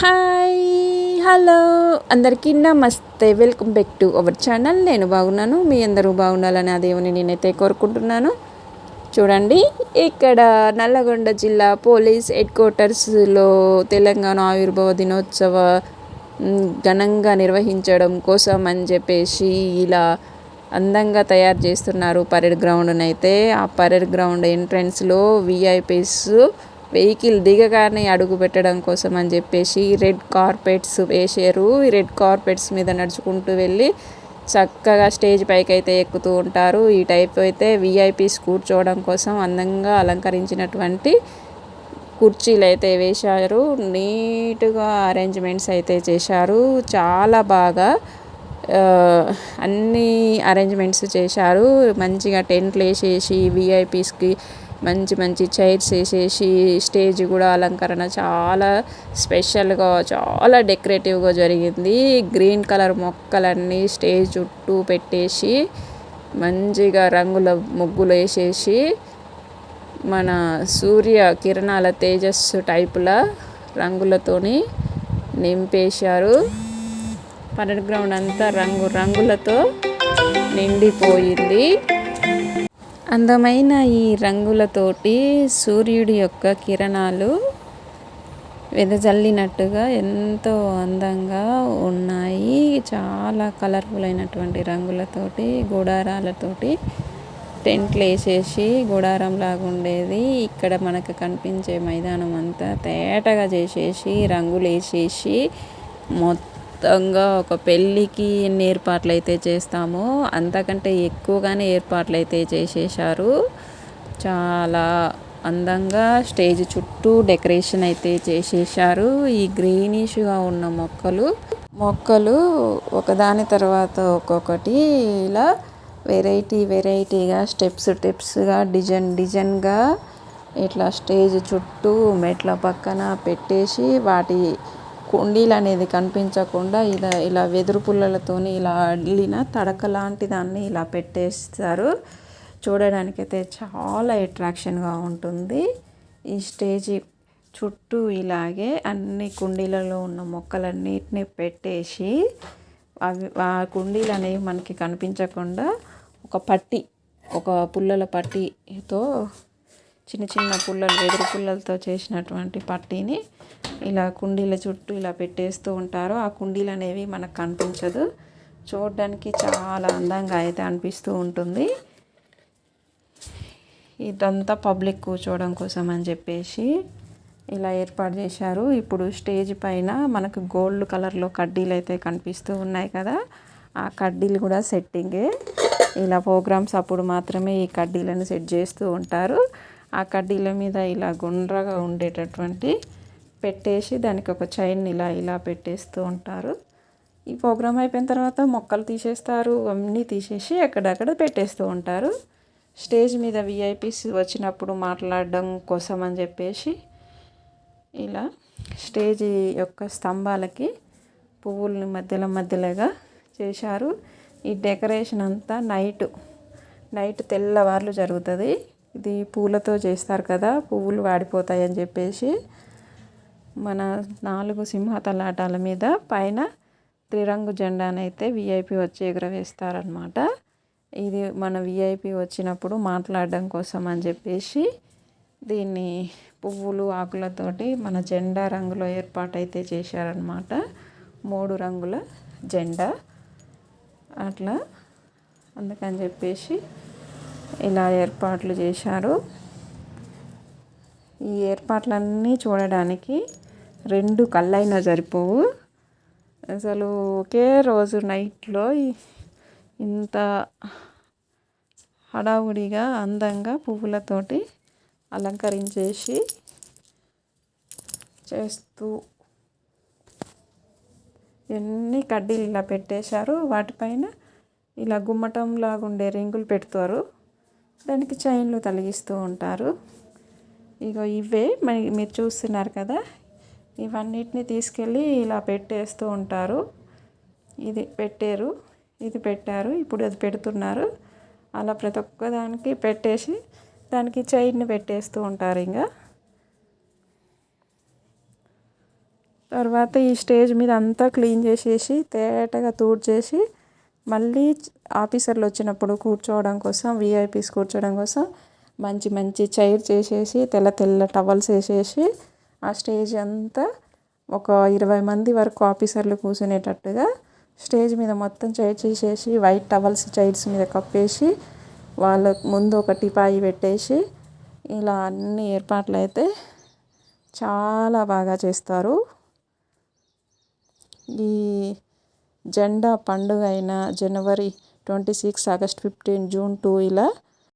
Hi hello. అందరికీ నమస్తే. Welcome back to our channel. నేను బాగున్నాను. మీ అందరూ బాగుండాలని ఆ దేవుని నేనైతే కోరుకుంటున్నాను. చూడండి ఇక్కడ నల్లగొండ జిల్లా పోలీస్ హెడ్ క్వార్టర్స్లో తెలంగాణ ఆవిర్భావ దినోత్సవ ఘనంగా నిర్వహించడం కోసం అని చెప్పేసి ఇలా అందంగా తయారు చేస్తున్నారు పరేడ్ గ్రౌండ్నైతే. అయితే ఆ పరేడ్ గ్రౌండ్ ఎంట్రన్స్లో విఐపీస్ వెహికల్ దిగగానే అడుగు పెట్టడం కోసం అని చెప్పేసి రెడ్ కార్పెట్స్ వేసారు ఈ రెడ్ కార్పెట్స్ మీద నడుచుకుంటూ వెళ్ళి చక్కగా స్టేజ్ పైకి అయితే ఎక్కుతూ ఉంటారు. ఈ టైప్ అయితే విఐపీస్ కూర్చోవడం కోసం అందంగా అలంకరించినటువంటి కుర్చీలు అయితే వేశారు. నీట్గా అరేంజ్మెంట్స్ అయితే చేశారు. చాలా బాగా అన్ని అరేంజ్మెంట్స్ చేశారు. మంచిగా టెంట్లు వేసేసి విఐపీస్కి మంచి మంచి చైర్స్ వేసేసి స్టేజ్ కూడా అలంకరణ చాలా స్పెషల్గా చాలా డెకరేటివ్గా జరిగింది. గ్రీన్ కలర్ మొక్కలన్నీ స్టేజ్ చుట్టూ పెట్టేసి మంచిగా రంగుల ముగ్గులు వేసేసి మన సూర్య కిరణాల తేజస్సు టైపుల రంగులతోని నింపేశారు. పరేడ్ గ్రౌండ్ అంతా రంగు రంగులతో నిండిపోయింది. అందమైన ఈ రంగులతోటి సూర్యుడి యొక్క కిరణాలు వెదజల్లినట్టుగా ఎంతో అందంగా ఉన్నాయి. చాలా కలర్ఫుల్ అయినటువంటి రంగులతోటి గుడారాలతోటి టెంట్లు వేసేసి గుడారం లాగా ఉండేది. ఇక్కడ మనకు కనిపించే మైదానం అంతా తేటగా చేసేసి రంగులు వేసేసి మొత్తంగా ఒక పెళ్ళికి ఎన్ని ఏర్పాట్లు అయితే చేస్తామో అంతకంటే ఎక్కువగానే ఏర్పాట్లు అయితే చేసేసారు చాలా అందంగా స్టేజ్ చుట్టూ డెకరేషన్ అయితే చేసేసారు ఈ గ్రీనిష్గా ఉన్న మొక్కలు మొక్కలు ఒకదాని తర్వాత ఒక్కొక్కటి ఇలా వెరైటీ వెరైటీగా స్టెప్స్ స్టెప్స్గా డిజైన్ డిజైన్గా ఇట్లా స్టేజ్ చుట్టూ మెట్ల పక్కన పెట్టేసి వాటి కుండీలు అనేది కనిపించకుండా ఇలా ఇలా వెదురు పుల్లలతోని ఇలా అల్లిన తడక లాంటి దాన్ని ఇలా పెట్టేస్తారు. చూడడానికైతే చాలా అట్రాక్షన్గా ఉంటుంది. ఈ స్టేజి చుట్టూ ఇలాగే అన్ని కుండీలలో ఉన్న మొక్కలన్నిటిని పెట్టేసి అవి ఆ కుండీలు అనేవి మనకి కనిపించకుండా ఒక పట్టి ఒక పుల్లల పట్టితో చిన్న చిన్న పుల్లలు వెదురు పుల్లలతో చేసినటువంటి పట్టీని ఇలా కుండీల చుట్టూ ఇలా పెట్టేస్తూ ఉంటారు. ఆ కుండీలు అనేవి మనకు కనిపించదు. చూడడానికి చాలా అందంగా అయితే అనిపిస్తూ ఉంటుంది. ఇదంతా పబ్లిక్ కూర్చోవడం కోసం అని చెప్పేసి ఇలా ఏర్పాటు చేశారు. ఇప్పుడు స్టేజ్ పైన మనకు గోల్డ్ కలర్లో కడ్డీలు అయితే కనిపిస్తూ ఉన్నాయి కదా. ఆ కడ్డీలు కూడా సెట్టింగే. ఇలా ప్రోగ్రామ్స్ అప్పుడు మాత్రమే ఈ కడ్డీలను సెట్ చేస్తూ ఉంటారు. ఆ కడ్డీల మీద ఇలా గుండ్రగా ఉండేటటువంటి పెట్టేసి దానికి ఒక చైన్ ఇలా ఇలా పెట్టేస్తూ ఉంటారు. ఈ ప్రోగ్రామ్ అయిపోయిన తర్వాత మొక్కలు తీసేస్తారు అన్నీ తీసేసి అక్కడక్కడ పెట్టేస్తూ ఉంటారు. స్టేజ్ మీద విఐపీస్ వచ్చినప్పుడు మాట్లాడడం కోసం అని చెప్పేసి ఇలా స్టేజ్ యొక్క స్తంభాలకి పువ్వుల్ని మధ్యలో మధ్యలోగా చేశారు. ఈ డెకరేషన్ అంతా నైట్ నైట్ తెల్లవార్లు జరుగుతుంది. ఇది పూలతో చేస్తారు కదా పువ్వులు వాడిపోతాయని చెప్పేసి మన నాలుగు సింహతలాటాల మీద పైన త్రిరంగు జెండానైతే విఐపి వచ్చి ఎగురవేస్తారనమాట ఇది మన విఐపి వచ్చినప్పుడు మాట్లాడడం కోసం అని చెప్పేసి దీన్ని పువ్వులు ఆకులతోటి మన జెండా రంగులో ఏర్పాటైతే చేశారనమాట మూడు రంగుల జెండా. అట్లా అందుకని చెప్పేసి ఇలా ఏర్పాట్లు చేశారు. ఈ ఏర్పాట్లన్నీ చూడడానికి రెండు కళ్ళైనా సరిపోవు. అసలు ఒకే రోజు నైట్లో ఇంత హడావుడిగా అందంగా పువ్వులతోటి అలంకరించేసి చేస్తూ ఎన్ని కడ్డీలు ఇలా పెట్టేశారు. వాటిపైన ఇలా గుమ్మటం లాగా ఉండే రింగులు పెడతారు. దానికి చైన్లు తొలగిస్తూ ఉంటారు. ఇగో ఇవే మరి మీరు చూస్తున్నారు కదా. ఇవన్నిటిని తీసుకెళ్ళి ఇలా పెట్టేస్తూ ఉంటారు. ఇది పెట్టారు. ఇది పెట్టారు. ఇప్పుడు అది పెడుతున్నారు. అలా ప్రతి ఒక్క దానికి పెట్టేసి దానికి చైన్ని పెట్టేస్తూ ఉంటారు ఇంకా తర్వాత ఈ స్టేజ్ మీద అంతా క్లీన్ చేసేసి తేటగా తూడ్చేసి మళ్ళీ ఆఫీసర్లు వచ్చినప్పుడు కూర్చోవడం కోసం విఐపీస్ కూర్చోవడం కోసం మంచి మంచి చైర్ చేసేసి తెల్ల తెల్ల టవల్స్ వేసేసి ఆ స్టేజ్ అంతా ఒక ఇరవై మంది వరకు ఆఫీసర్లు కూర్చునేటట్టుగా స్టేజ్ మీద మొత్తం చైర్ చేసేసి వైట్ టవల్స్ చైర్స్ మీద కప్పేసి వాళ్ళ ముందు ఒక టిపాయి పెట్టేసి ఇలా అన్ని ఏర్పాట్లు అయితే చాలా బాగా చేస్తారు. ఈ జెండా పండుగ అయిన జనవరి twenty six August fifteen June two ఇలా